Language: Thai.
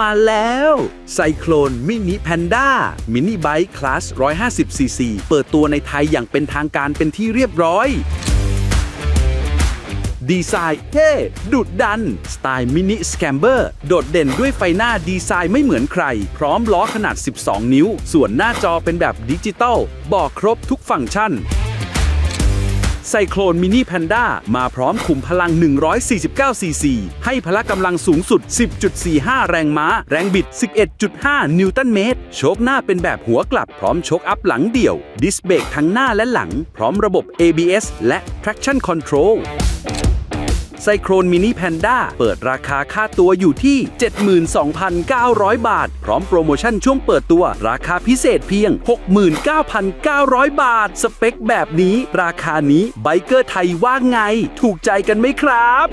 มาแล้วไซโคลนมินิแพนด้ามินิไบค์คลาส 150 ซีซี เปิดตัวในไทยอย่างเป็นทางการเป็นที่เรียบร้อย ดีไซน์เท่ดุดดัน สไตล์มินิสแคมเบอร์ โดดเด่นด้วยไฟหน้าดีไซน์ไม่เหมือนใคร พร้อมล้อขนาด 12 นิ้ว ส่วนหน้าจอเป็นแบบดิจิตอลบอกครบทุกฟังก์ชัน ไซโคลนมินิแพนด้ามาพร้อมขุมพลัง 149 ซีซี ให้พละกำลังสูงสุด 10.45 แรงม้า แรงบิด 11.5 นิวตันเมตร โชคหน้าเป็นแบบหัวกลับพร้อมโชคอัพหลังเดี่ยว ดิสเบรกทั้งหน้าและหลัง พร้อมระบบ ABS และ traction control ไซโครนมินิแพนด้าเปิดราคาค่าตัวอยู่ที่ 72,900 บาท พร้อมโปรโมชั่นช่วงเปิดตัว ราคาพิเศษเพียง 69,900 บาท สเปคแบบนี้ ราคานี้ไบเกอร์ไทยว่าไง ถูกใจกันไหมครับ